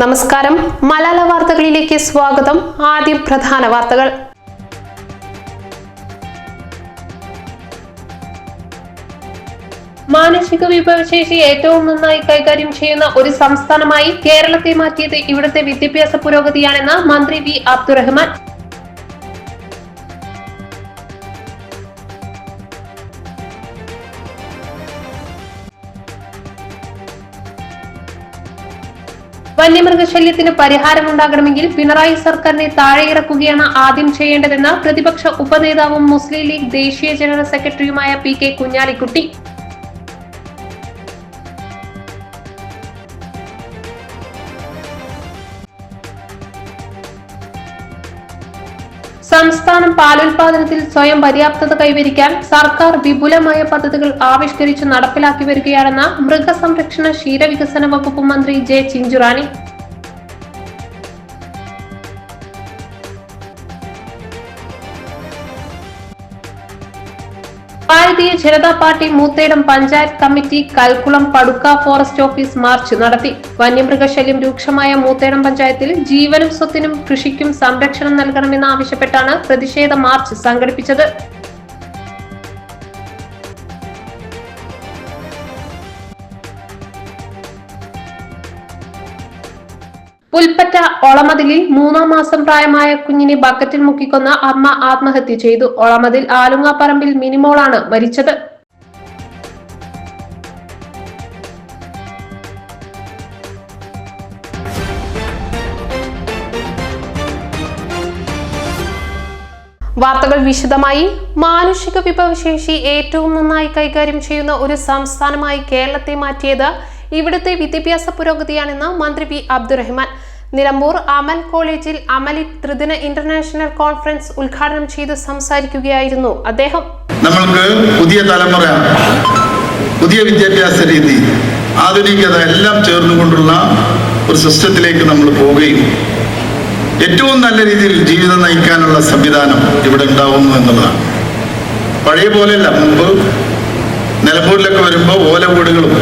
നമസ്കാരം. മലയാള വാർത്തകളിലേക്ക് സ്വാഗതം. ആദ്യം പ്രധാന വാർത്തകൾ. മാനസിക വിഭവശേഷി ഏറ്റവും നന്നായി കൈകാര്യം ചെയ്യുന്ന ഒരു സംസ്ഥാനമായി കേരളത്തെ മാറ്റിയത് ഇവിടുത്തെ വിദ്യാഭ്യാസ പുരോഗതിയാണെന്ന് മന്ത്രി വി അബ്ദുറഹ്മാൻ. വന്യമൃഗശല്യത്തിന് പരിഹാരമുണ്ടാകണമെങ്കിൽ പിണറായി സർക്കാരിനെ താഴെയിറക്കുകയാണ് ആദ്യം ചെയ്യേണ്ടതെന്ന് പ്രതിപക്ഷ ഉപനേതാവും മുസ്ലിം ലീഗ് ദേശീയ ജനറൽ സെക്രട്ടറിയുമായ പി കെ കുഞ്ഞാലിക്കുട്ടി. സംസ്ഥാനം പാലുൽപാദനത്തിൽ സ്വയം പര്യാപ്തത കൈവരിക്കാൻ സർക്കാർ വിപുലമായ പദ്ധതികൾ ആവിഷ്കരിച്ച് നടപ്പിലാക്കി വരികയാണെന്ന് മൃഗസംരക്ഷണ ക്ഷീരവികസന വകുപ്പ് മന്ത്രി J Chinchurani. Bharatiya Janata Party Moothedam panchayat committee Kalkulam Padukka forest office march നടത്തി. വന്യമൃഗശല്യം രൂക്ഷമായ മൂത്തേടം പഞ്ചായത്തിൽ ജീവനും സ്വത്തിനും കൃഷിക്കും സംരക്ഷണം നൽകണമെന്ന് ആവശ്യപ്പെട്ടാണ് പ്രതിഷേധ മാർച്ച് സംഘടിപ്പിച്ചത്. പുൽപ്പറ്റ ഒളമതിലിൽ മൂന്നാം മാസം പ്രായമായ കുഞ്ഞിനെ ബക്കറ്റിൽ മുക്കിക്കൊന്ന അമ്മ ആത്മഹത്യ ചെയ്തു. ഒളമതിൽ ആലുങ്ങാപ്പറമ്പിൽ മിനിമോളാണ് മരിച്ചത്. വാർത്തകൾ വിശദമായി. മാനുഷിക വിഭവശേഷി ഏറ്റവും നന്നായി കൈകാര്യം ചെയ്യുന്ന ഒരു സംസ്ഥാനമായി കേരളത്തെ മാറ്റിയത് ഇവിടുത്തെ വിദ്യാഭ്യാസ പുരോഗതിയാണെന്ന് മന്ത്രി വി അബ്ദുറഹ്മാൻ. നിലമ്പൂർ അമൽ കോളേജിൽ അമലി ത്രിദിന ഇന്റർനാഷണൽ കോൺഫറൻസ് ഉദ്ഘാടനം ചെയ്ത് സംസാരിക്കുകയായിരുന്നു അദ്ദേഹം. നമ്മൾക്ക് പുതിയ തലമുറ പുതിയ വിദ്യാഭ്യാസ രീതി ആധുനികത എല്ലാം ചേർന്നുകൊണ്ടുള്ള ഒരു സിസ്റ്റത്തിലേക്ക് നമ്മൾ പോവുകയും ഏറ്റവും നല്ല രീതിയിൽ ജീവിതം നയിക്കാനുള്ള സംവിധാനം ഇവിടെ ഉണ്ടാവുന്നു എന്നുള്ളതാണ്. പഴയ പോലെയല്ല മുമ്പ് നിലമ്പൂരിലൊക്കെ വരുമ്പോൾ ഓല വീടുകളും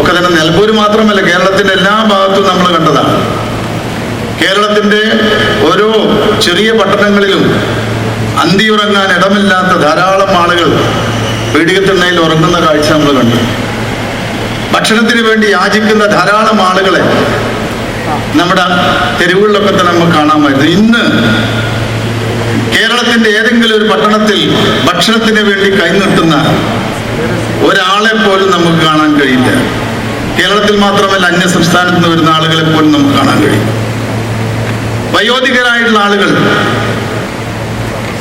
ഒക്കെ തന്നെ നിലമ്പൂർ മാത്രമല്ല കേരളത്തിന്റെ എല്ലാ ഭാഗത്തും നമ്മൾ കണ്ടതാണ്. കേരളത്തിന്റെ ഓരോ ചെറിയ പട്ടണങ്ങളിലും അന്തിയുറങ്ങാൻ ഇടമില്ലാത്ത ധാരാളം ആളുകൾ പീഡികത്തിണ്ണയിൽ ഉറങ്ങുന്ന കാഴ്ച നമ്മൾ കണ്ടു. ഭക്ഷണത്തിന് വേണ്ടി യാചിക്കുന്ന ധാരാളം ആളുകളെ നമ്മുടെ തെരുവുകളിലൊക്കെ തന്നെ നമുക്ക് കാണാമായിരുന്നു. ഇന്ന് കേരളത്തിന്റെ ഏതെങ്കിലും ഒരു പട്ടണത്തിൽ ഭക്ഷണത്തിന് വേണ്ടി കൈനീട്ടുന്ന ഒരാളെ പോലും നമുക്ക് കാണാൻ കഴിയില്ല. കേരളത്തിൽ മാത്രമല്ല അന്യ സംസ്ഥാനത്ത് നിന്ന് വരുന്ന ആളുകളെ പോലും നമുക്ക് കാണാൻ കഴിയും. വയോധികരായിട്ടുള്ള ആളുകൾ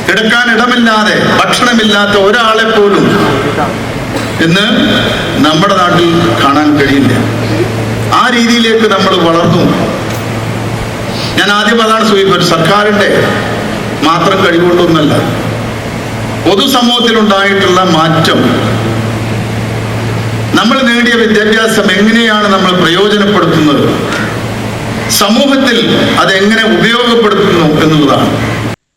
കിടക്കാൻ ഇടമില്ലാതെ ഭക്ഷണമില്ലാത്ത ഒരാളെ പോലും ഇന്ന് നമ്മുടെ നാട്ടിൽ കാണാൻ കഴിയില്ല. ആ രീതിയിലേക്ക് നമ്മൾ വളർന്നു. ഞാൻ ആദ്യം അതാണ് സൂചിപ്പിച്ചത് സർക്കാരിന്റെ മാത്രം കഴിവുകൊണ്ടൊന്നല്ല പൊതുസമൂഹത്തിലുണ്ടായിട്ടുള്ള മാറ്റം നമ്മൾ നേടിയ വിദ്യാഭ്യാസം എങ്ങനെയാണ് നമ്മൾ പ്രയോജനപ്പെടുത്തുന്നത്? സമൂഹത്തിൽ അതെങ്ങനെ ഉപയോഗപ്പെടുത്തുന്നു എന്നുള്ളതാണ്.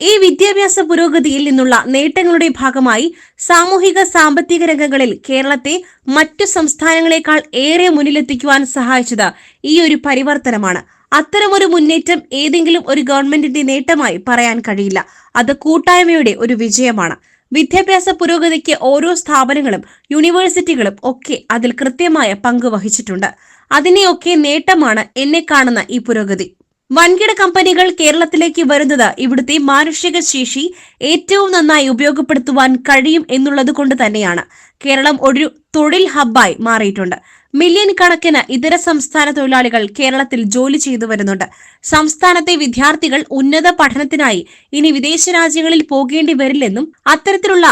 ഈ വിദ്യാഭ്യാസ പുരോഗതിയിൽ നിന്നുള്ള നേട്ടങ്ങളുടെ ഭാഗമായി സാമൂഹിക സാമ്പത്തിക രംഗങ്ങളിൽ കേരളത്തെ മറ്റു സംസ്ഥാനങ്ങളെക്കാൾ ഏറെ മുന്നിലെത്തിക്കുവാൻ സഹായിച്ചത് ഈ ഒരു പരിവർത്തനമാണ്. അത്തരമൊരു മുന്നേറ്റം ഏതെങ്കിലും ഒരു ഗവൺമെന്റിന്റെ നേട്ടമായി പറയാൻ കഴിയില്ല. അത് കൂട്ടായ്മയുടെ ഒരു വിജയമാണ്. വിദ്യാഭ്യാസ പുരോഗതിക്ക് ഓരോ സ്ഥാപനങ്ങളും യൂണിവേഴ്സിറ്റികളും ഒക്കെ അതിൽ കൃത്യമായ പങ്ക് വഹിച്ചിട്ടുണ്ട്. അതിനെയൊക്കെ നേട്ടമാണ് എന്നെ കാണുന്ന ഈ പുരോഗതി. വൻകിട കമ്പനികൾ കേരളത്തിലേക്ക് വരുന്നത് ഇവിടുത്തെ മാനുഷിക ശേഷി ഏറ്റവും നന്നായി ഉപയോഗപ്പെടുത്തുവാൻ കഴിയും എന്നുള്ളത് കൊണ്ട് തന്നെയാണ്. കേരളം ഒരു തൊഴിൽ ഹബ്ബായി മാറിയിട്ടുണ്ട്. മില്യൺ കണക്കിന് ഇതര സംസ്ഥാന തൊഴിലാളികൾ കേരളത്തിൽ ജോലി ചെയ്തു വരുന്നുണ്ട്. സംസ്ഥാനത്തെ വിദ്യാർത്ഥികൾ ഉന്നത പഠനത്തിനായി ഇനി വിദേശ രാജ്യങ്ങളിൽ പോകേണ്ടി വരില്ലെന്നും അത്തരത്തിലുള്ള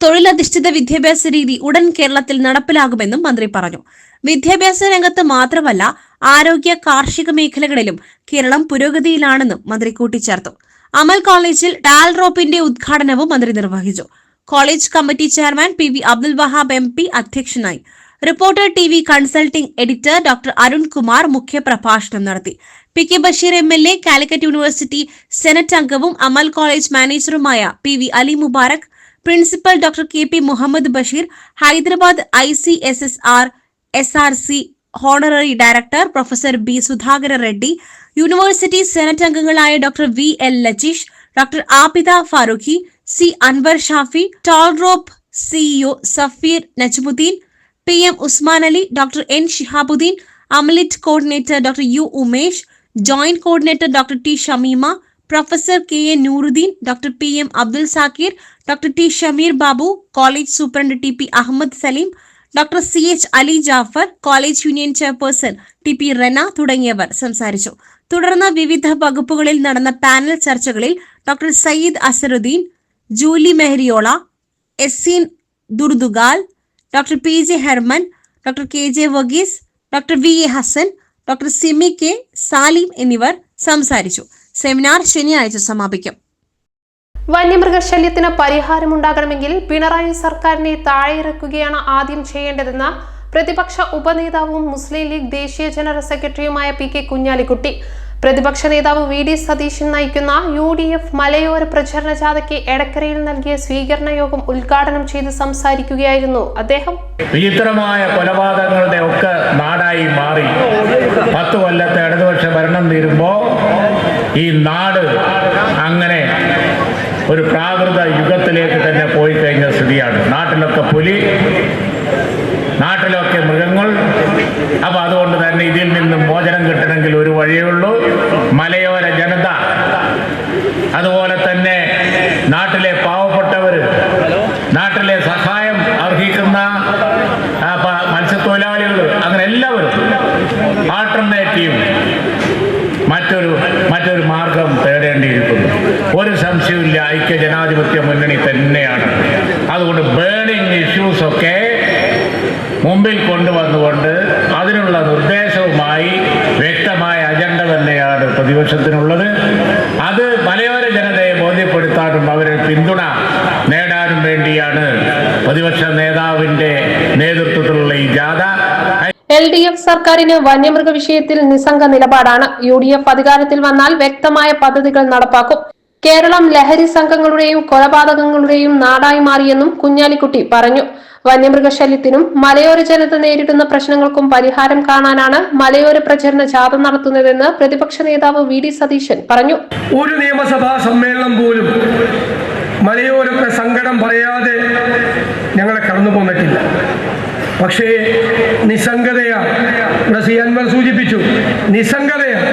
തൊഴിലധിഷ്ഠിത വിദ്യാഭ്യാസ രീതി ഉടൻ കേരളത്തിൽ നടപ്പിലാകുമെന്നും മന്ത്രി പറഞ്ഞു. വിദ്യാഭ്യാസ രംഗത്ത് മാത്രമല്ല ആരോഗ്യ കാർഷിക മേഖലകളിലും കേരളം പുരോഗതിയിലാണെന്നും മന്ത്രി കൂട്ടിച്ചേർത്തു. അമൽ കോളേജിൽ ടാൽ റോപ്പിന്റെ ഉദ്ഘാടനവും മന്ത്രി നിർവഹിച്ചു. College committee chairman P V Abdul Wahab M P അധ്യക്ഷനായി. Reporter T V consulting editor doctor Arun Kumar മുഖ്യപ്രഭാഷണം നടത്തി. P K Basheer M L A Calicut university senate അംഗവും Amal college മാനേജറുമായ P V Ali Mubarak principal doctor K P Muhammad Basheer Hyderabad I C S S R S R C honorary director professor B Sudhakara Reddy university senate അംഗങ്ങളായ doctor V L Lajeesh doctor Abida Farooqui C Anwar Shafi ടോൾറോപ്പ് CEO Safeer Najmuddeen P M Usman Ali doctor N Shihabuddeen Amalit coordinator doctor U Umesh joint coordinator doctor T Shameema professor K A Nooruddeen doctor P M Abdul Zakir doctor T Shameer Babu college superintendent T P Ahammed Saleem doctor C H Ali Jafar college union chairperson T P Rena തുടങ്ങിയവർ സംസാരിച്ചു. തുടർന്ന് വിവിധ വകുപ്പുകളിൽ നടന്ന panel ചർച്ചകളിൽ doctor Syed Azharuddin Julie മെഹരിയോള എസ്സിൻ ദുർദുഗാൽ doctor P J Herman doctor K J Varghese doctor V A Hassan doctor Simi K Salim എന്നിവർ സംസാരിച്ചു. സെമിനാർ ശനിയാഴ്ച സമാപിക്കും. വന്യമൃഗശല്യത്തിന് പരിഹാരമുണ്ടാകണമെങ്കിൽ പിണറായി സർക്കാരിനെ താഴെയിറക്കുകയാണ് ആദ്യം ചെയ്യേണ്ടതെന്ന് പ്രതിപക്ഷ ഉപനേതാവും മുസ്ലിം ലീഗ് ദേശീയ ജനറൽ സെക്രട്ടറിയുമായ പി കെ കുഞ്ഞാലിക്കുട്ടി. പ്രതിപക്ഷ നേതാവ് വി ഡി സതീശൻ നയിക്കുന്ന യു ഡി എഫ് മലയോര പ്രചരണ ജാഥയ്ക്ക് എടക്കരയിൽ നൽകിയ സ്വീകരണ യോഗം ഉദ്ഘാടനം ചെയ്ത് സംസാരിക്കുകയായിരുന്നു അദ്ദേഹം. വിചിത്രമായ കൊലപാതകങ്ങളുടെ ഒക്കെ നാടായി മാറി. പത്ത് കൊല്ലത്തെ ഇടതുപക്ഷ ഭരണം തീരുമ്പോൾ ഈ നാട് അങ്ങനെ ഒരു പ്രാകൃത യുഗത്തിലേക്ക് തന്നെ പോയി കഴിഞ്ഞ സ്ഥിതിയാണ്. നാട്ടിലൊക്കെ പുലി നാട്ടിലൊക്കെ മൃഗങ്ങൾ അപ്പൊ അതുകൊണ്ട് തന്നെ ഇതിൽ നിന്നും മോചനം കിട്ടണമെങ്കിൽ ഒരു വഴിയേ ഉള്ളൂ മലയോര ജനത അതുപോലെ തന്നെ നാട്ടിലെ പാവപ്പെട്ടവര് നാട്ടിലെ സഹായം അർഹിക്കുന്ന ആ, പ- മത്സ്യത്തൊഴിലാളികൾ അങ്ങനെ എല്ലാവരും ആൾട്ടർനേറ്റീവ് മറ്റൊരു മറ്റൊരു മാർഗം തേടേണ്ടിയിരിക്കുന്നു ഒരു സംശയവുമില്ല ഐക്യ ജനാധിപത്യ മുന്നണി തന്നെയാണ് അതുകൊണ്ട് ബേണിംഗ് ഇഷ്യൂസ് ഒക്കെ മുമ്പിൽ കൊണ്ടുവന്നുകൊണ്ട് അതിനുള്ള നിർദ്ദേശവുമായി വ്യക്തമായ അജണ്ട തന്നെയാണ് പ്രതിപക്ഷത്തിനുള്ളത് അത് മലയോര ജനതയെ ബോധ്യപ്പെടുത്താനും അവരെ പിന്തുണ നേടാനും വേണ്ടിയാണ് പ്രതിപക്ഷ നേതാവിന്റെ നേതൃത്വത്തിലുള്ള ഈ ജാഥ എൽ ഡി എഫ് സർക്കാരിന് വന്യമൃഗ വിഷയത്തിൽ നിസ്സംഗ നിലപാടാണ്. യു ഡി എഫ് അധികാരത്തിൽ വന്നാൽ വ്യക്തമായ പദ്ധതികൾ നടപ്പാക്കും. കേരളം ലഹരി സംഘങ്ങളുടെയും കൊലപാതകങ്ങളുടെയും നാടായി മാറിയെന്നും കുഞ്ഞാലിക്കുട്ടി പറഞ്ഞു. വന്യമൃഗശല്യത്തിനും മലയോര ജനത നേരിടുന്ന പ്രശ്നങ്ങൾക്കും പരിഹാരം കാണാനാണ് മലയോര പ്രചരണ ജാഥ നടത്തുന്നതെന്ന് പ്രതിപക്ഷ നേതാവ് വി ഡി സതീശൻ പറഞ്ഞു. ഒരു നിയമസഭാ സമ്മേളനം പോലും മലയോരത്തെ സങ്കടം പറയാതെ ഞങ്ങളെ കടന്നു പോന്നിട്ടില്ല പക്ഷേ നിസ്സംഗതയാണ് ഇവിടെ സി അൻവർ സൂചിപ്പിച്ചു. നിസ്സംഗതയാണ്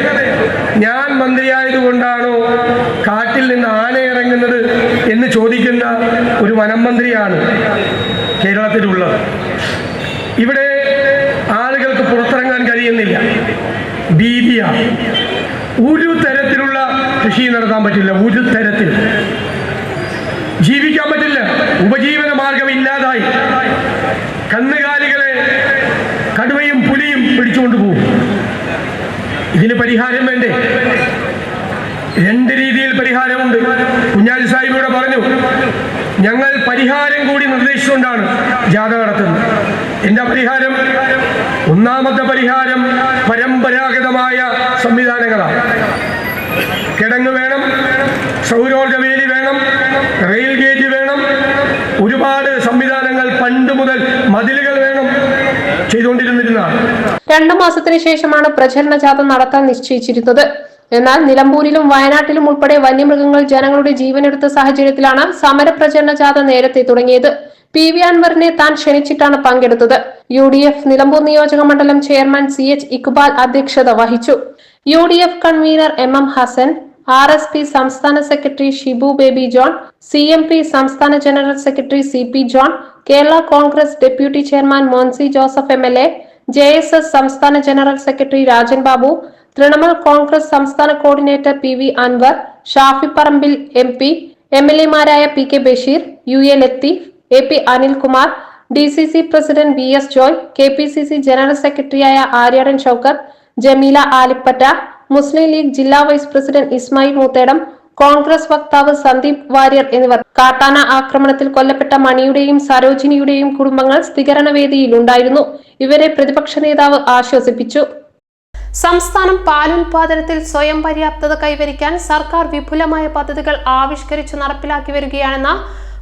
ഞാൻ മന്ത്രിയായതുകൊണ്ടാണോ കാട്ടിൽ നിന്ന് ആന ഇറങ്ങുന്നത് എന്ന് ചോദിക്കുന്ന ഒരു വനം മന്ത്രിയാണ് കേരളത്തിലുള്ളത്. ഇവിടെ ആളുകൾക്ക് പുറത്തിറങ്ങാൻ കഴിയുന്നില്ല. ഭീതിയാണ് ഒരു തരത്തിലുള്ള കൃഷി നടത്താൻ പറ്റില്ല. ഒരു തരത്തിൽ. ജീവിക്കാൻ പറ്റില്ല. ഉപജീവന മാർഗം ഇല്ലാതായി. കന്നുകാലികളെ കടുവയും പുലിയും പിടിച്ചുകൊണ്ട് പോകും ഇതിന് പരിഹാരം വേണ്ടേ? രണ്ട് രീതിയിൽ പരിഹാരമുണ്ട്. കുഞ്ഞാലി സാഹിബ് ഇവിടെ പറഞ്ഞു ഞങ്ങൾ പരിഹാരം കൂടി നിർദ്ദേശിച്ചുകൊണ്ടാണ് ജാഥ നടത്തുന്നത്. എന്താ പരിഹാരം? ഒന്നാമത്തെ പരിഹാരം പരമ്പരാഗതമായ സംവിധാനങ്ങളാണ്. കിടങ്ങ് വേണം സൗരോർജ ചെയ്തുകൊണ്ടിരുന്നിരുന്നതാണ് രണ്ടു മാസത്തിന് ശേഷമാണ് പ്രചരണ ജാഥ നടത്താൻ നിശ്ചയിച്ചിരുന്നത്. എന്നാൽ നിലമ്പൂരിലും വയനാട്ടിലും ഉൾപ്പെടെ വന്യമൃഗങ്ങൾ ജനങ്ങളുടെ ജീവനെടുത്ത സാഹചര്യത്തിലാണ് സമര പ്രചരണ ജാഥ നേരത്തെ തുടങ്ങിയത്. പി വി അൻവറിനെ താൻ ക്ഷണിച്ചിട്ടാണ് പങ്കെടുത്തത്. യു ഡി എഫ് നിലമ്പൂർ നിയോജക മണ്ഡലം ചെയർമാൻ സി എച്ച് ഇക്ബാൽ അധ്യക്ഷത വഹിച്ചു. U D F convenor M M Hassan R S P സംസ്ഥാന secretary Shibu Baby John C M P സംസ്ഥാന general secretary C P John Kerala Congress deputy chairman Monsy Joseph M L A J S S സംസ്ഥാന general secretary Rajan Babu Trinamool Congress സംസ്ഥാന coordinator P V Anwar Shafi Parambil M P M L എമാരായ P K Basheer U A Latheef A P Anilkumar D C C president V S Joy K P C C general സെക്രട്ടറിയായ Aryadan Shoukath Jameela Alipatta Muslim League ജില്ലാ vice president Ismail Moothedam Congress വക്താവ് സന്ദീപ് വാര്യർ എന്നിവർ കാട്ടാന ആക്രമണത്തിൽ കൊല്ലപ്പെട്ട മണിയുടെയും സരോജിനിയുടെയും കുടുംബങ്ങൾ സ്ഥിരണവേദിയിൽ ഉണ്ടായിരുന്നു ഇവരെ പ്രതിപക്ഷ നേതാവ് ആശ്വസിപ്പിച്ചു. സംസ്ഥാനം പാലുൽപാദനത്തിൽ സ്വയം പര്യാപ്തത കൈവരിക്കാൻ സർക്കാർ വിപുലമായ പദ്ധതികൾ ആവിഷ്കരിച്ച് നടപ്പിലാക്കി വരികയാണെന്ന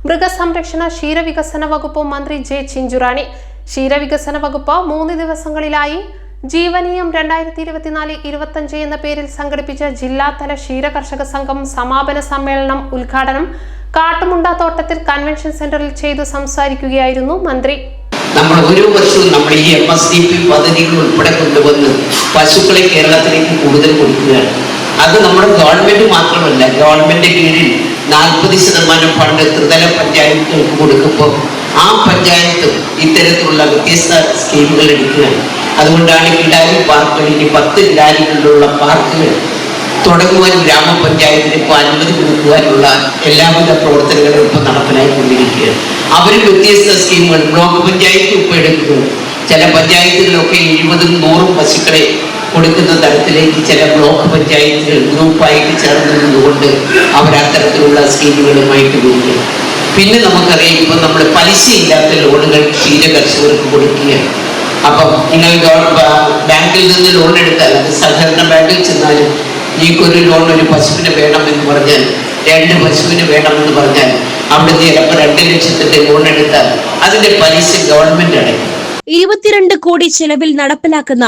മൃഗസംരക്ഷണ ക്ഷീരവികസന വകുപ്പ് മന്ത്രി ജെ ചിഞ്ചുറാണി. ക്ഷീരവികസന വകുപ്പ് മൂന്ന് ദിവസങ്ങളിലായി ജീവനീയം രണ്ടായിരത്തി ഇരുപത്തിനാല് ഇരുപത്തഞ്ച് എന്ന പേരിൽ സംഘടിപ്പിച്ച ജില്ലാതല ക്ഷീരകർഷക സംഘം സമാപന സമ്മേളനം ഉദ്ഘാടനം കാട്ടുമുണ്ട തോട്ടത്തിൽ കൺവെൻഷൻ സെന്ററിൽ ചെയ്തു സംസാരിക്കുകയായിരുന്നു മന്ത്രി. നമ്മൾ ഓരോ വർഷവും നമ്മൾ ഈ എം എസ് ഡി പി പദ്ധതികൾ ഉൾപ്പെടെ കൊണ്ടുവന്ന് പശുക്കളെ കേരളത്തിലേക്ക് കൂടുതൽ കൊടുക്കുകയാണ്. അത് നമ്മുടെ ഗവൺമെന്റ് മാത്രമല്ല ഗവൺമെന്റ് കീഴിൽ നാൽപ്പത് ശതമാനം ഫണ്ട് ത്രിതല പഞ്ചായത്തുകൾക്ക് കൊടുക്കുമ്പോൾ ആ പഞ്ചായത്ത് ഇത്തരത്തിലുള്ള വ്യത്യസ്ത സ്കീമുകൾ എടുക്കുകയാണ്. അതുകൊണ്ടാണ് കിടാരി പാർക്കുകളിൽ പത്ത് കിടാരികളിലുള്ള പാർക്കുകൾ തുടങ്ങുവാൻ ഗ്രാമപഞ്ചായത്തിന് ഇപ്പോൾ അനുമതി കൊടുക്കുവാനുള്ള എല്ലാവിധ പ്രവർത്തനങ്ങളും ഇപ്പോൾ നടപ്പിലായിക്കൊണ്ടിരിക്കുകയാണ് അവർ വ്യത്യസ്ത സ്കീമുകൾ ബ്ലോക്ക് പഞ്ചായത്ത് ഇപ്പോൾ എടുക്കുന്നു. ചില പഞ്ചായത്തുകളിലൊക്കെ എഴുപതും നൂറും പശുക്കളെ കൊടുക്കുന്ന തരത്തിലേക്ക് ചില ബ്ലോക്ക് പഞ്ചായത്തുകൾ ഗ്രൂപ്പായിട്ട് ചേർന്ന് നിന്നുകൊണ്ട് അവർ അത്തരത്തിലുള്ള സ്കീമുകളുമായിട്ട് വരിക പിന്നെ നമുക്കറിയാം ഇപ്പം നമ്മൾ പലിശയില്ലാത്ത ലോണുകൾ ക്ഷീര കർഷകർക്ക് കൊടുക്കുകയാണ്. അപ്പം നിങ്ങൾ ബാങ്കിൽ നിന്ന് ലോൺ എടുത്താൽ സഹകരണ ബാങ്കിൽ ചെന്നാലും നീക്കൊരു ലോൺ ഒരു പശുവിന് എന്ന് പറഞ്ഞാൽ രണ്ട് പശുവിന് വേണമെന്ന് പറഞ്ഞാൽ അവിടെ ചിലപ്പോൾ രണ്ട് ലക്ഷത്തിന്റെ ലോൺ എടുത്താൽ അതിന്റെ പലിശ ഗവൺമെന്റ് അടയ്ക്കും. ഇരുപത്തിരണ്ട് കോടി ചെലവിൽ നടപ്പിലാക്കുന്ന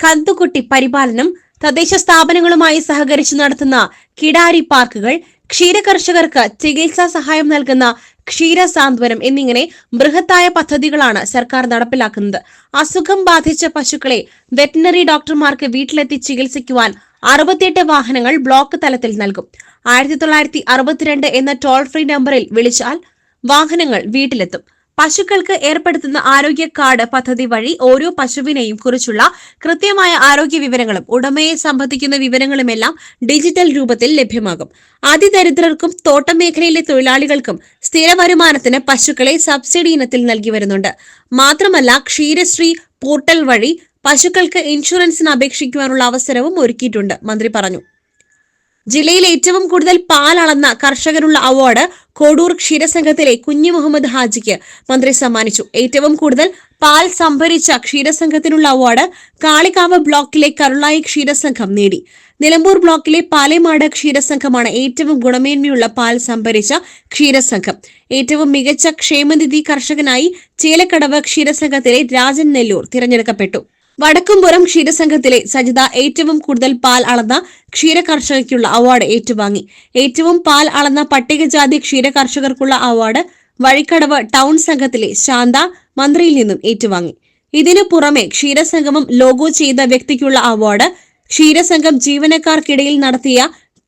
കന്തുകുട്ടി പരിപാലനം തദ്ദേശ സ്ഥാപനങ്ങളുമായി സഹകരിച്ച് നടത്തുന്ന കിടാരി പാർക്കുകൾ ക്ഷീരകർഷകർക്ക് ചികിത്സാ സഹായം നൽകുന്ന ക്ഷീര സാന്ത്വനം എന്നിങ്ങനെ ബൃഹത്തായ പദ്ധതികളാണ് സർക്കാർ നടപ്പിലാക്കുന്നത്. അസുഖം ബാധിച്ച പശുക്കളെ വെറ്റിനറി ഡോക്ടർമാർക്ക് വീട്ടിലെത്തി ചികിത്സിക്കുവാൻ അറുപത്തിയെട്ട് വാഹനങ്ങൾ ബ്ലോക്ക് തലത്തിൽ നൽകും. ആയിരത്തി തൊള്ളായിരത്തി അറുപത്തിരണ്ട് എന്ന ടോൾ ഫ്രീ നമ്പറിൽ വിളിച്ചാൽ വാഹനങ്ങൾ വീട്ടിലെത്തും. പശുക്കൾക്ക് ഏർപ്പെടുത്തുന്ന ആരോഗ്യ കാർഡ് പദ്ധതി വഴി ഓരോ പശുവിനെയും കുറിച്ചുള്ള കൃത്യമായ ആരോഗ്യ വിവരങ്ങളും ഉടമയെ സംബന്ധിക്കുന്ന വിവരങ്ങളുമെല്ലാം ഡിജിറ്റൽ രൂപത്തിൽ ലഭ്യമാകും. അതിദരിദ്രർക്കും തോട്ടം മേഖലയിലെ തൊഴിലാളികൾക്കും സ്ഥിര വരുമാനത്തിന് പശുക്കളെ സബ്സിഡി ഇനത്തിൽ നൽകി വരുന്നുണ്ട്. മാത്രമല്ല ക്ഷീരശ്രീ പോർട്ടൽ വഴി പശുക്കൾക്ക് ഇൻഷുറൻസിന് അപേക്ഷിക്കുവാനുള്ള അവസരവും ഒരുക്കിയിട്ടുണ്ട് മന്ത്രി പറഞ്ഞു. ജില്ലയിൽ ഏറ്റവും കൂടുതൽ പാൽ അളന്ന കർഷകനുള്ള അവാർഡ് കോടൂർ ക്ഷീരസംഘത്തിലെ കുഞ്ഞു മുഹമ്മദ് ഹാജിക്ക്. മന്ത്രി സമ്മാനിച്ചു. ഏറ്റവും കൂടുതൽ പാൽ സംഭരിച്ച ക്ഷീരസംഘത്തിനുള്ള അവാർഡ് കാളികാവ് ബ്ലോക്കിലെ കരുളായി ക്ഷീരസംഘം നേടി. നിലമ്പൂർ ബ്ലോക്കിലെ പാലേമാട് ക്ഷീരസംഘമാണ് ഏറ്റവും ഗുണമേന്മയുള്ള പാൽ സംഭരിച്ച ക്ഷീരസംഘം. ഏറ്റവും മികച്ച ക്ഷേമനിധി കർഷകനായി ചേലക്കടവ് ക്ഷീരസംഘത്തിലെ രാജൻ നെല്ലൂർ തിരഞ്ഞെടുക്കപ്പെട്ടു. വടക്കുംപുറം ക്ഷീരസംഘത്തിലെ സജിത ഏറ്റവും കൂടുതൽ പാൽ അളന്ന ക്ഷീരകർഷകയ്ക്കുള്ള അവാർഡ് ഏറ്റുവാങ്ങി. ഏറ്റവും പാൽ അളന്ന പട്ടികജാതി ക്ഷീരകർഷകർക്കുള്ള അവാർഡ് വഴിക്കടവ് ടൗൺ സംഘത്തിലെ ശാന്ത മന്ത്രിയിൽ നിന്നും ഏറ്റുവാങ്ങി. ഇതിനു പുറമെ ക്ഷീരസംഗമം ലോഗോ ചെയ്ത വ്യക്തിക്കുള്ള അവാർഡ് ക്ഷീരസംഘം ജീവനക്കാർക്കിടയിൽ നടത്തിയ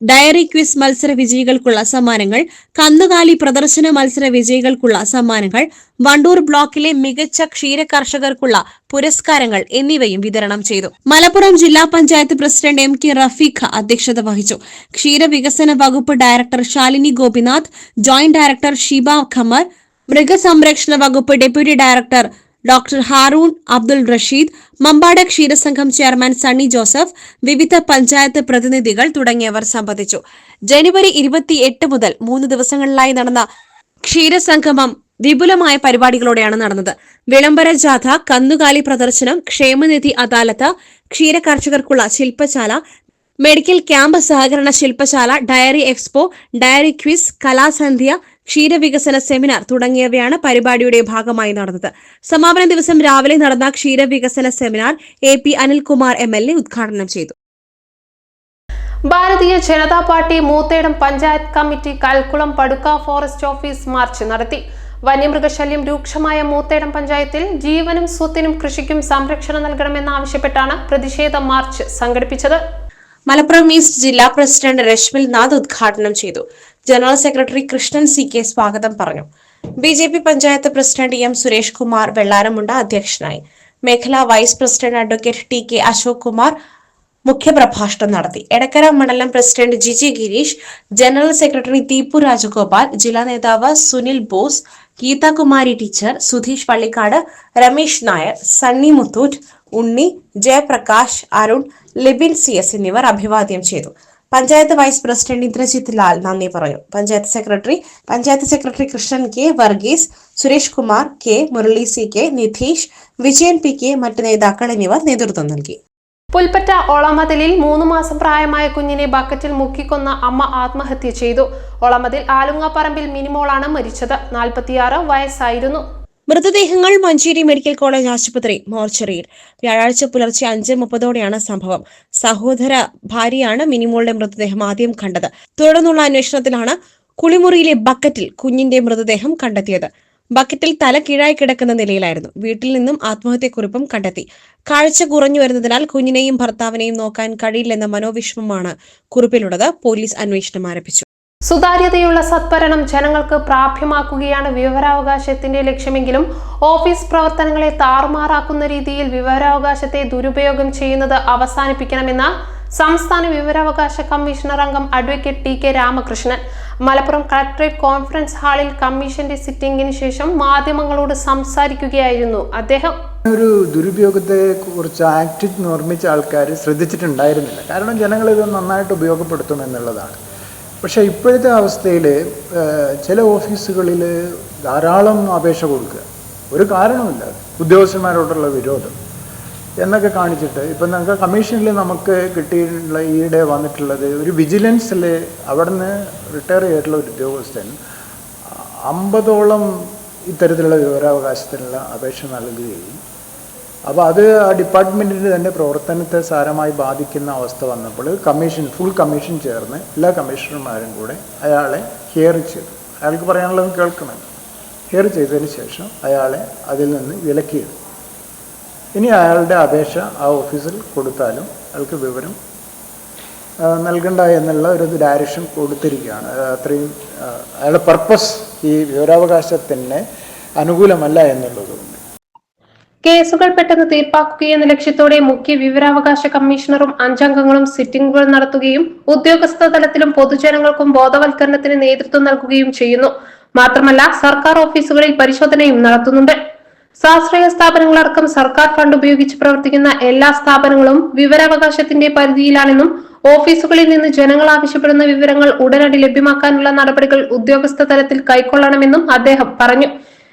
ഡയറി ക്വിസ് മത്സര വിജയികൾക്കുള്ള സമ്മാനങ്ങൾ കന്നുകാലി പ്രദർശന മത്സര വിജയികൾക്കുള്ള സമ്മാനങ്ങൾ വണ്ടൂർ ബ്ലോക്കിലെ മികച്ച ക്ഷീര കർഷകർക്കുള്ള പുരസ്കാരങ്ങൾ എന്നിവയും വിതരണം ചെയ്തു. മലപ്പുറം ജില്ലാ panchayat president M K Rafeeqa അധ്യക്ഷത വഹിച്ചു. ക്ഷീരവികസന വകുപ്പ് director Shalini Gopinath joint director Sheeba Khamar മൃഗസംരക്ഷണ വകുപ്പ് deputy director doctor Haroon Abdul Rasheed Mampad ക്ഷീരസംഘം chairman Sunny Joseph വിവിധ പഞ്ചായത്ത് പ്രതിനിധികൾ തുടങ്ങിയവർ സംബന്ധിച്ചു. ജനുവരി ഇരുപത്തിയെട്ട് മുതൽ മൂന്ന് ദിവസങ്ങളിലായി നടന്ന ക്ഷീരസംഗമം വിപുലമായ പരിപാടികളോടെയാണ് നടന്നത്. വിളംബര ജാഥ കന്നുകാലി പ്രദർശനം ക്ഷേമനിധി അദാലത്ത് ക്ഷീര കർഷകർക്കുള്ള ശില്പശാല മെഡിക്കൽ ക്യാമ്പ് സഹകരണ ശില്പശാല ഡയറി എക്സ്പോ ഡയറി ക്വിസ് കലാസന്ധ്യ ക്ഷീരവികസന സെമിനാർ തുടങ്ങിയവയാണ് പരിപാടിയുടെ ഭാഗമായി നടന്നത്. സമാപന ദിവസം രാവിലെ നടന്ന ക്ഷീരവികസന seminar A P Anilkumar M L A ഉദ്ഘാടനം ചെയ്തു. Bharatiya Janata Party Moothedam panchayat committee Kalkulam Padukka forest office march നടത്തി. വന്യമൃഗശല്യം രൂക്ഷമായ മൂത്തേടം പഞ്ചായത്തിൽ ജീവനും സ്വത്തിനും കൃഷിക്കും സംരക്ഷണം നൽകണമെന്നാവശ്യപ്പെട്ടാണ് പ്രതിഷേധ മാർച്ച് സംഘടിപ്പിച്ചത്. മലപ്പുറം ഈസ്റ്റ് ജില്ലാ പ്രസിഡന്റ് രശ്മിൽ നാഥ് ഉദ്ഘാടനം ചെയ്തു. General secretary Krishnan C K സ്വാഗതം പറഞ്ഞു. B J P panchayat president M Suresh Kumar Vellaramunda അധ്യക്ഷനായി. മേഖലാ vice president advocate T K Ashok Kumar മുഖ്യപ്രഭാഷണം നടത്തി. എടക്കര മണ്ഡലം president Giji Gireesh general secretary Deepu Rajagopal ജില്ലാ നേതാവ് Sunil Bose Geethakumari teacher Sudheesh Pallikkad Ramesh Nair Sunny Muthoot Unni Jayaprakash Arun Libin C S എന്നിവർ അഭിവാദ്യം ചെയ്തു. പഞ്ചായത്ത് വൈസ് പ്രസിഡന്റ് ഇന്ദ്രജിത് ലാൽ നന്ദി പറഞ്ഞു. Panchayat secretary panchayat secretary Krishnan K Varghese Suresh Kumar K Murali C K Nidheesh Vijayan P K മറ്റ് നേതാക്കൾ എന്നിവർ നേതൃത്വം നൽകി. പുൽപ്പറ്റ ഒളമതിലിൽ മൂന്ന് മാസം പ്രായമായ കുഞ്ഞിനെ ബക്കറ്റിൽ മുക്കിക്കൊന്ന അമ്മ ആത്മഹത്യ ചെയ്തു. ഒളമതിൽ ആലുങ്ങാപ്പറമ്പിൽ മിനിമോളാണ് മരിച്ചത്. നാൽപ്പത്തിയാറ് വയസ്സായിരുന്നു. മൃതദേഹങ്ങൾ മഞ്ചേരി മെഡിക്കൽ കോളേജ് ആശുപത്രി മോർച്ചറിയിൽ. വ്യാഴാഴ്ച പുലർച്ചെ അഞ്ച് മുപ്പതോടെയാണ് സംഭവം. സഹോദര ഭാര്യയാണ് മിനിമോളുടെ മൃതദേഹം ആദ്യം കണ്ടത്. തുടർന്നുള്ള അന്വേഷണത്തിലാണ് കുളിമുറിയിലെ ബക്കറ്റിൽ കുഞ്ഞിന്റെ മൃതദേഹം കണ്ടെത്തിയത്. ബക്കറ്റിൽ തല കീഴായി കിടക്കുന്ന നിലയിലായിരുന്നു. വീട്ടിൽ നിന്നും ആത്മഹത്യക്കുറിപ്പും കണ്ടെത്തി. കാഴ്ച കുറഞ്ഞു വരുന്നതിനാൽ കുഞ്ഞിനെയും ഭർത്താവിനെയും നോക്കാൻ കഴിയില്ലെന്ന മനോവിഷമമാണ് കുറിപ്പിലുള്ളത്. പോലീസ് അന്വേഷണം ആരംഭിച്ചു. സുതാര്യതയുള്ള സത്ഭരണം ജനങ്ങൾക്ക് പ്രാപ്യമാക്കുകയാണ് വിവരാവകാശത്തിന്റെ ലക്ഷ്യമെങ്കിലും ഓഫീസ് പ്രവർത്തനങ്ങളെ താറുമാറാക്കുന്ന രീതിയിൽ വിവരാവകാശത്തെ ദുരുപയോഗം ചെയ്യുന്നത് അവസാനിപ്പിക്കണമെന്ന സംസ്ഥാന വിവരാവകാശ കമ്മീഷണർ അംഗം advocate T K Ramakrishnan. Malappuram collectorate conference ഹാളിൽ കമ്മീഷന്റെ സിറ്റിംഗിന് ശേഷം മാധ്യമങ്ങളോട് സംസാരിക്കുകയായിരുന്നു അദ്ദേഹം. ഒരു ദുരുപയോഗത്തെ കുറിച്ച് ആക്ട് നിർമ്മിച്ച ആൾക്കാർ ശ്രദ്ധിച്ചിട്ടുണ്ടായിരുന്നില്ല. കാരണം ജനങ്ങൾ ഇത് നന്നായിട്ട് ഉപയോഗപ്പെടുത്തും എന്നുള്ളതാണ്. പക്ഷേ ഇപ്പോഴത്തെ അവസ്ഥയിൽ ചില ഓഫീസുകളിൽ ധാരാളം അപേക്ഷ കൊടുക്കുക. ഒരു കാരണമില്ല ഉദ്യോഗസ്ഥന്മാരോടുള്ള വിരോധം. എന്നൊക്കെ കാണിച്ചിട്ട് ഇപ്പം നമുക്ക് കമ്മീഷനിൽ നമുക്ക് കിട്ടിയിട്ടുള്ള ഈയിടെ വന്നിട്ടുള്ളത് ഒരു വിജിലൻസിൽ അവിടെ നിന്ന് റിട്ടയർ ചെയ്തിട്ടുള്ള ഒരു ഉദ്യോഗസ്ഥൻ അമ്പതോളം ഇത്തരത്തിലുള്ള വിവരാവകാശത്തിനുള്ള അപേക്ഷ നൽകുകയും അപ്പോൾ അത് ഡിപ്പാർട്ട്മെന്റിന്റെ തന്നെ പ്രവർത്തനത്തെ സാരമായി ബാധിക്കുന്ന അവസ്ഥ വന്നപ്പോൾ കമ്മീഷൻ ഫുൾ കമ്മീഷൻ ചേർന്ന് എല്ലാ കമ്മീഷണർമാരും കൂടെ അയാളെ ഹിയർ ചെയ്തു. അയാൾക്ക് പറയാനുള്ളത് കേൾക്കണം. ഹിയർ ചെയ്തതിന് ശേഷം അയാളെ അതിൽ നിന്ന് വിലക്കിയെടുത്തു ഇനി അയാളുടെ അപേക്ഷ ആ ഓഫീസിൽ കൊടുത്താലും അയാൾക്ക് വിവരം നൽകണ്ട എന്നുള്ള ഒരു ഡയറക്ഷൻ കൊടുത്തിരിക്കുകയാണ്. അത് അത്രയും അയാളുടെ പർപ്പസ് ഈ വിവരാവകാശത്തിന് അനുകൂലമല്ല എന്നുള്ളതുകൊണ്ട് കേസുകൾ പെട്ടെന്ന് തീർപ്പാക്കുകയെന്ന ലക്ഷ്യത്തോടെ മുഖ്യ വിവരാവകാശ കമ്മീഷണറും അഞ്ചംഗങ്ങളും സിറ്റിംഗുകൾ നടത്തുകയും ഉദ്യോഗസ്ഥ തലത്തിലും പൊതുജനങ്ങൾക്കും ബോധവൽക്കരണത്തിന് നേതൃത്വം നൽകുകയും ചെയ്യുന്നു. മാത്രമല്ല സർക്കാർ ഓഫീസുകളിൽ പരിശോധനയും നടത്തുന്നുണ്ട്. സ്വാശ്രയ സ്ഥാപനങ്ങളടക്കം സർക്കാർ ഫണ്ട് ഉപയോഗിച്ച് പ്രവർത്തിക്കുന്ന എല്ലാ സ്ഥാപനങ്ങളും വിവരാവകാശത്തിന്റെ പരിധിയിലാണെന്നും ഓഫീസുകളിൽ നിന്ന് ജനങ്ങൾ ആവശ്യപ്പെടുന്ന വിവരങ്ങൾ ഉടനടി ലഭ്യമാക്കാനുള്ള നടപടികൾ ഉദ്യോഗസ്ഥ തലത്തിൽ കൈക്കൊള്ളണമെന്നും അദ്ദേഹം പറഞ്ഞു.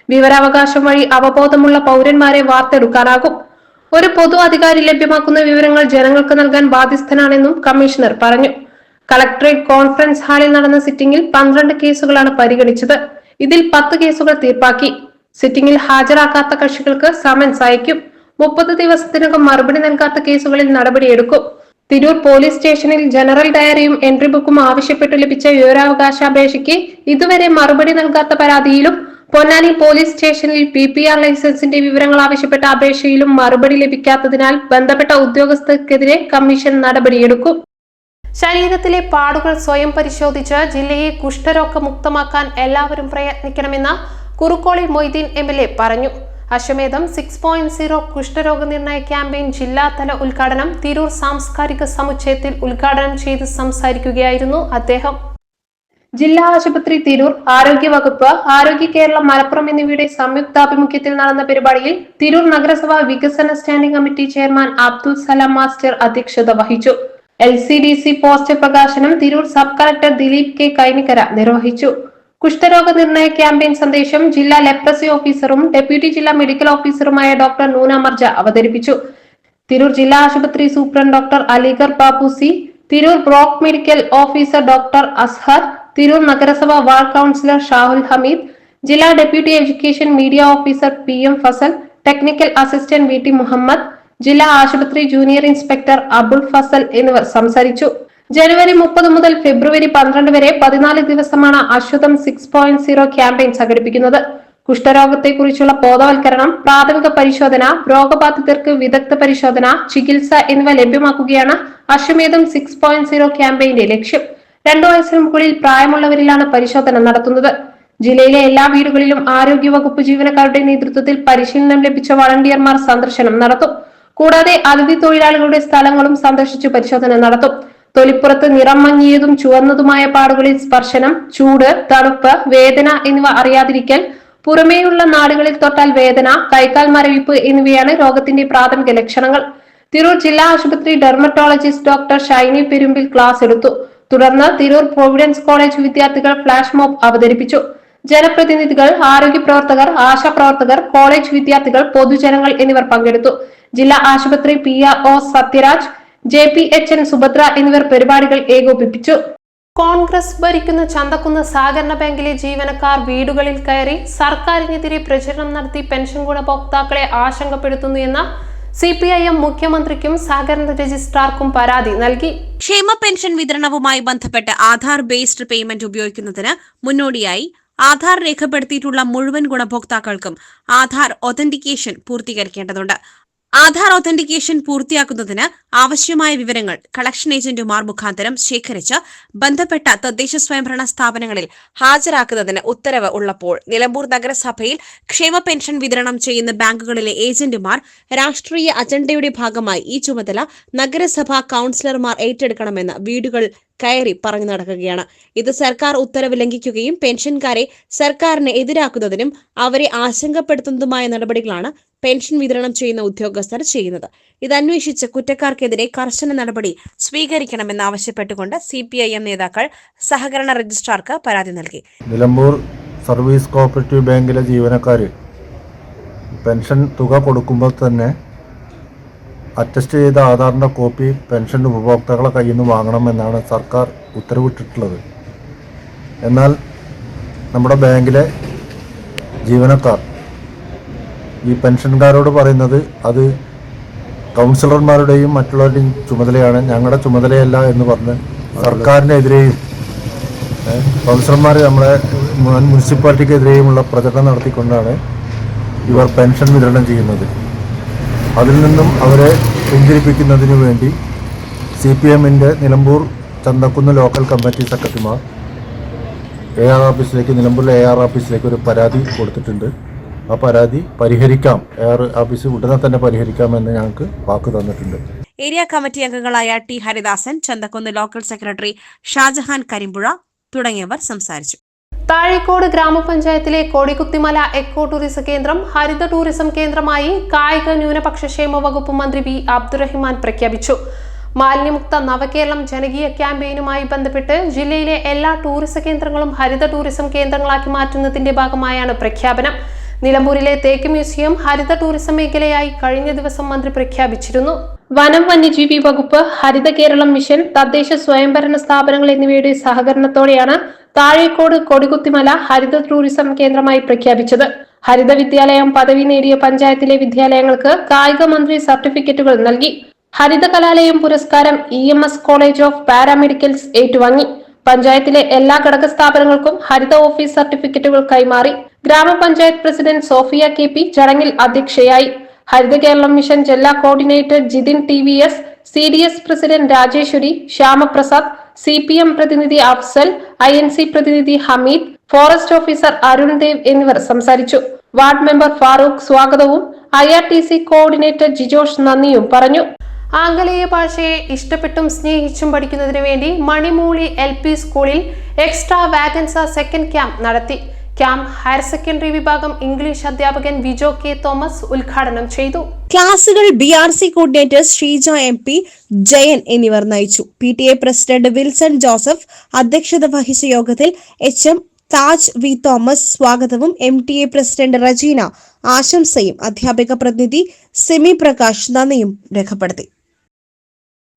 വിവരാവകാശം വഴി അവബോധമുള്ള പൗരന്മാരെ വാർത്തെടുക്കാനാകും. ഒരു പൊതു അധികാരി ലഭ്യമാക്കുന്ന വിവരങ്ങൾ ജനങ്ങൾക്ക് നൽകാൻ ബാധ്യസ്ഥനാണെന്നും കമ്മീഷണർ പറഞ്ഞു. കളക്ടറേറ്റ് കോൺഫറൻസ് ഹാളിൽ നടന്ന സിറ്റിംഗിൽ പന്ത്രണ്ട് കേസുകളാണ് പരിഗണിച്ചത്. ഇതിൽ പത്ത് കേസുകൾ തീർപ്പാക്കി. സിറ്റിംഗിൽ ഹാജരാക്കാത്ത കക്ഷികൾക്ക് സമൻസ് അയക്കും. മുപ്പത് ദിവസത്തിനകം മറുപടി നൽകാത്ത കേസുകളിൽ നടപടിയെടുക്കും. തിരൂർ പോലീസ് സ്റ്റേഷനിൽ ജനറൽ ഡയറിയും എൻട്രി ബുക്കും ആവശ്യപ്പെട്ടു ലഭിച്ച വിവരാവകാശ അപേക്ഷയ്ക്ക് ഇതുവരെ മറുപടി നൽകാത്ത പരാതിയിലും പൊന്നാനി പോലീസ് സ്റ്റേഷനിൽ പി പി ആർ ലൈസൻസിന്റെ വിവരങ്ങൾ ആവശ്യപ്പെട്ട അപേക്ഷയിലും മറുപടി ലഭിക്കാത്തതിനാൽ ബന്ധപ്പെട്ട ഉദ്യോഗസ്ഥർക്കെതിരെ കമ്മീഷൻ നടപടിയെടുക്കും. ശരീരത്തിലെ പാടുകൾ സ്വയം പരിശോധിച്ച് ജില്ലയെ കുഷ്ഠരോഗമുക്തമാക്കാൻ എല്ലാവരും പ്രയത്നിക്കണമെന്ന് Kurukkoli Moideen M L A പറഞ്ഞു. അശ്വമേധം സിക്സ് പോയിന്റ് സീറോ കുഷ്ഠരോഗ നിർണയ ക്യാമ്പയിൻ ജില്ലാതല ഉദ്ഘാടനം തിരൂർ സാംസ്കാരിക സമുച്ചയത്തിൽ ഉദ്ഘാടനം ചെയ്ത് സംസാരിക്കുകയായിരുന്നു അദ്ദേഹം. ജില്ലാ ആശുപത്രി തിരൂർ ആരോഗ്യ വകുപ്പ് ആരോഗ്യ കേരളം മലപ്പുറം എന്നിവയുടെ സംയുക്താഭിമുഖ്യത്തിൽ നടന്ന പരിപാടിയിൽ തിരൂർ നഗരസഭാ വികസന standing committee chairman Abdul Salam master അധ്യക്ഷത വഹിച്ചു. L C D C poster പ്രകാശനം Tirur sub collector Dileep K Kainikkara നിർവഹിച്ചു. കുഷ്ഠരോഗ നിർണയ ക്യാമ്പയിൻ സന്ദേശം ജില്ലാ ലെപ്രസി ഓഫീസറും ഡെപ്യൂട്ടി ജില്ലാ മെഡിക്കൽ ഓഫീസറുമായ ഡോക്ടർ നൂന മർജ അവതരിപ്പിച്ചു. തിരൂർ ജില്ലാ ആശുപത്രി സൂപ്രണ്ട് ഡോക്ടർ അലിഗർ ബാബുസി Tirur block medical officer doctor Azhar Tirur നഗരസഭ വാർഡ് കൗൺസിലർ ഷാഹുൽ ഹമീദ് ജില്ലാ deputy education media officer P M Fazal technical assistant V T Muhammad ജില്ലാ ആശുപത്രി ജൂനിയർ ഇൻസ്പെക്ടർ അബുൽ ഫസൽ എന്നിവർ സംസാരിച്ചു. ജനുവരി മുപ്പത് മുതൽ ഫെബ്രുവരി പന്ത്രണ്ട് വരെ പതിനാല് ദിവസമാണ് അശ്വതം സിക്സ് പോയിന്റ് സീറോ ക്യാമ്പയിൻ സംഘടിപ്പിക്കുന്നത്. കുഷ്ഠരോഗത്തെക്കുറിച്ചുള്ള ബോധവൽക്കരണം പ്രാഥമിക പരിശോധന രോഗബാധിതർക്ക് വിദഗ്ധ പരിശോധന ചികിത്സ എന്നിവ ലഭ്യമാക്കുകയാണ് അശ്വമേധം സിക്സ് പോയിന്റ് സീറോ ക്യാമ്പയിന്റെ ലക്ഷ്യം. രണ്ടു വയസ്സിന് മുകളിൽ പ്രായമുള്ളവരിലാണ് പരിശോധന നടത്തുന്നത്. ജില്ലയിലെ എല്ലാ വീടുകളിലും ആരോഗ്യവകുപ്പ് ജീവനക്കാരുടെ നേതൃത്വത്തിൽ പരിശീലനം ലഭിച്ച വളണ്ടിയർമാർ സന്ദർശനം നടത്തും. കൂടാതെ അതിഥി തൊഴിലാളികളുടെ സ്ഥലങ്ങളും സന്ദർശിച്ച് പരിശോധന നടത്തും. തൊലിപ്പുറത്ത് നിറം മങ്ങിയതും ചുവന്നതുമായ പാടുകളിൽ സ്പർശനം ചൂട് തണുപ്പ് വേദന എന്നിവ അറിയാതിരിക്കൽ പുറമേയുള്ള നാടുകളിൽ തൊട്ടാൽ വേദന കൈക്കാൽ മരവിപ്പ് എന്നിവയാണ് രോഗത്തിന്റെ പ്രാഥമിക ലക്ഷണങ്ങൾ. തിരൂർ ജില്ലാ ആശുപത്രി dermatologist doctor Shiny Perumbil class എടുത്തു. തുടർന്ന് തിരൂർ പ്രൊവിഡൻസ് കോളേജ് വിദ്യാർത്ഥികൾ ഫ്ലാഷ് മോബ് അവതരിപ്പിച്ചു. ജനപ്രതിനിധികൾ ആരോഗ്യ പ്രവർത്തകർ ആശാ പ്രവർത്തകർ കോളേജ് വിദ്യാർത്ഥികൾ പൊതുജനങ്ങൾ എന്നിവർ പങ്കെടുത്തു. ജില്ലാ ആശുപത്രി P R O Sathyaraj J P H N Subhadra എന്നിവർ പരിപാടികൾ ഏകോപിപ്പിച്ചു. കോൺഗ്രസ് ഭരിക്കുന്ന ചന്തക്കുന്ന് സഹകരണ ബാങ്കിലെ ജീവനക്കാർ വീടുകളിൽ കയറി സർക്കാരിനെതിരെ പ്രചരണം നടത്തി പെൻഷൻ ഗുണഭോക്താക്കളെ ആശങ്കപ്പെടുത്തുന്നു എന്ന സി പി ഐ എം മുഖ്യമന്ത്രിക്കും സഹകരണ രജിസ്ട്രാർക്കും പരാതി നൽകി. ക്ഷേമ പെൻഷൻ വിതരണവുമായി ബന്ധപ്പെട്ട് ആധാർ ബേസ്ഡ് പേയ്മെന്റ് ഉപയോഗിക്കുന്നതിന് മുന്നോടിയായി ആധാർ രേഖപ്പെടുത്തിയിട്ടുള്ള മുഴുവൻ ഗുണഭോക്താക്കൾക്കും ആധാർ ഒതന്റിക്കേഷൻ പൂർത്തീകരിക്കേണ്ടതുണ്ട്. ആധാർ ഒതന്റിക്കേഷൻ പൂർത്തിയാക്കുന്നതിന് ആവശ്യമായ വിവരങ്ങൾ കളക്ഷൻ ഏജന്റുമാർ മുഖാന്തരം ശേഖരിച്ച് ബന്ധപ്പെട്ട തദ്ദേശ സ്വയംഭരണ സ്ഥാപനങ്ങളിൽ ഹാജരാക്കുന്നതിന് ഉത്തരവ് ഉള്ളപ്പോൾ നിലമ്പൂർ നഗരസഭയിൽ ക്ഷേമ പെൻഷൻ വിതരണം ചെയ്യുന്ന ബാങ്കുകളിലെ ഏജന്റുമാർ രാഷ്ട്രീയ അജണ്ടയുടെ ഭാഗമായി ഈ ചുമതല നഗരസഭാ കൌൺസിലർമാർ ഏറ്റെടുക്കണമെന്ന് വീടുകൾ കയറി പറഞ്ഞു നടക്കുകയാണ്. ഇത് സർക്കാർ ഉത്തരവ് ലംഘിക്കുകയും പെൻഷൻകാരെ സർക്കാരിനെ എതിരാക്കുന്നതിനും അവരെ ആശങ്കപ്പെടുത്തുന്നതുമായ നടപടികളാണ് പെൻഷൻ വിതരണം ചെയ്യുന്ന ഉദ്യോഗസ്ഥർ ചെയ്യുന്നത്. ഇത് അന്വേഷിച്ച് കുറ്റക്കാർക്കെതിരെ കർശന നടപടി സ്വീകരിക്കണമെന്നാവശ്യപ്പെട്ടുകൊണ്ട് സി പി ഐ എം നേതാക്കൾ സഹകരണ രജിസ്ട്രാർക്ക് പരാതി നൽകി. നിലമ്പൂർ സർവീസ് കോപ്പറേറ്റീവ് ബാങ്കിലെ ജീവനക്കാർ പെൻഷൻ തുക കൊടുക്കുമ്പോൾ തന്നെ അറ്റസ്റ്റ് ചെയ്ത ആധാറിന്റെ കോപ്പി പെൻഷൻ ഉപഭോക്താക്കളെ കയ്യിൽ നിന്ന് വാങ്ങണമെന്നാണ് സർക്കാർ ഉത്തരവിട്ടിട്ടുള്ളത്. എന്നാൽ നമ്മുടെ ബാങ്കിലെ ജീവനക്കാർ ഈ പെൻഷൻകാരോട് പറയുന്നത് അത് കൗൺസിലർമാരുടെയും മറ്റുള്ളവരുടെയും ചുമതലയാണ് ഞങ്ങളുടെ ചുമതലയല്ല എന്ന് പറഞ്ഞ് സർക്കാരിനെതിരെയും കൗൺസിലർമാർ നമ്മളെ മുൻ മുനിസിപ്പാലിറ്റിക്കെതിരെയുമുള്ള പ്രചരണം നടത്തിക്കൊണ്ടാണ് ഇവർ പെൻഷൻ വിതരണം ചെയ്യുന്നത്. അതിൽ നിന്നും അവരെ പിന്തിരിപ്പിക്കുന്നതിന് വേണ്ടി സി പി എമ്മിന്റെ നിലമ്പൂർ ചന്തക്കുന്ന് ലോക്കൽ കമ്മിറ്റി സെക്രട്ടറിമാർ എ ആർ ഓഫീസിലേക്ക് നിലമ്പൂരിലെ എ ആർ ഓഫീസിലേക്ക് ഒരു പരാതി കൊടുത്തിട്ടുണ്ട്. ആ പരാതി പരിഹരിക്കാം. എയർ ഓഫീസ് ഉടനെ തന്നെ പരിഹരിക്കാമെന്ന് ഞങ്ങൾക്ക് വാക്ക് തന്നിട്ടുണ്ട്. ഏരിയ കമ്മിറ്റി അംഗങ്ങളായ T Haridasan Chanthakkunnu local secretary Shajahan Karimpuzha തുടങ്ങിയവർ സംസാരിച്ചു. താഴേക്കോട് ഗ്രാമപഞ്ചായത്തിലെ കോടികുത്തിമല എക്കോ ടൂറിസം കേന്ദ്രം ഹരിത ടൂറിസം കേന്ദ്രമായി കായിക ന്യൂനപക്ഷ ക്ഷേമ വകുപ്പ് മന്ത്രി വി അബ്ദുറഹിമാൻ പ്രഖ്യാപിച്ചു. മാലിന്യമുക്ത നവകേരളം ജനകീയ ക്യാമ്പയിനുമായി ബന്ധപ്പെട്ട് ജില്ലയിലെ എല്ലാ ടൂറിസം കേന്ദ്രങ്ങളും ഹരിത ടൂറിസം കേന്ദ്രങ്ങളാക്കി മാറ്റുന്നതിന്റെ ഭാഗമായാണ് പ്രഖ്യാപനം. നിലമ്പൂരിലെ തേക്ക് മ്യൂസിയം ഹരിത ടൂറിസം മേഖലയായി കഴിഞ്ഞ ദിവസം മന്ത്രി പ്രഖ്യാപിച്ചിരുന്നു. വനം വന്യജീവി വകുപ്പ് ഹരിത കേരളം മിഷൻ തദ്ദേശ സ്വയംഭരണ സ്ഥാപനങ്ങൾ എന്നിവയുടെ സഹകരണത്തോടെയാണ് താഴേക്കോട് കൊടികുത്തിമല ഹരിത ടൂറിസം കേന്ദ്രമായി പ്രഖ്യാപിച്ചത്. ഹരിത വിദ്യാലയം പദവി നേടിയ പഞ്ചായത്തിലെ വിദ്യാലയങ്ങൾക്ക് കായിക മന്ത്രി സർട്ടിഫിക്കറ്റുകൾ നൽകി. ഹരിത കലാലയം പുരസ്കാരം ഇ കോളേജ് ഓഫ് പാരാമെഡിക്കൽസ് ഏറ്റുവാങ്ങി. പഞ്ചായത്തിലെ എല്ലാ ഘടക സ്ഥാപനങ്ങൾക്കും ഹരിത ഓഫീസ് സർട്ടിഫിക്കറ്റുകൾ കൈമാറി ഗ്രാമപഞ്ചായത്ത് പ്രസിഡന്റ് സോഫിയ കെ പി ചടങ്ങിൽ അധ്യക്ഷയായി. ഹരിത കേരളം മിഷൻ ജില്ലാ coordinator Jithin T V S C D S president Rajeswari Shyamaprasad C P M പ്രതിനിധി അഫ്സൽ ഐ എൻ സി പ്രതിനിധി ഹമീദ് ഫോറസ്റ്റ് ഓഫീസർ അരുൺ ദേവ് എന്നിവർ സംസാരിച്ചു. വാർഡ് മെമ്പർ ഫാറൂഖ് സ്വാഗതവും I R T C coordinator Jijosh നന്ദിയും പറഞ്ഞു. ആംഗലേയ ഭാഷയെ ഇഷ്ടപ്പെട്ടും സ്നേഹിച്ചും പഠിക്കുന്നതിനു വേണ്ടി മണിമൂളി എൽ പി സ്കൂളിൽ എക്സ്ട്രാ വാഗൻസ സെക്കൻഡ് ക്യാമ്പ് നടത്തി. ക്യാമ്പ് ഹയർ സെക്കൻഡറി വിഭാഗം ഇംഗ്ലീഷ് അധ്യാപകൻ വിജോ കെ തോമസ് ഉദ്ഘാടനം ചെയ്തു. ക്ലാസുകൾ B R C coordinator Sreeja M P Jayan എന്നിവർ നയിച്ചു. P T A president Wilson Joseph അധ്യക്ഷത വഹിച്ച യോഗത്തിൽ H M Taj V Thomas സ്വാഗതവും M T A president Rejina ആശംസയും അധ്യാപക പ്രതിനിധി സെമി പ്രകാശ് നന്ദിയും രേഖപ്പെടുത്തി.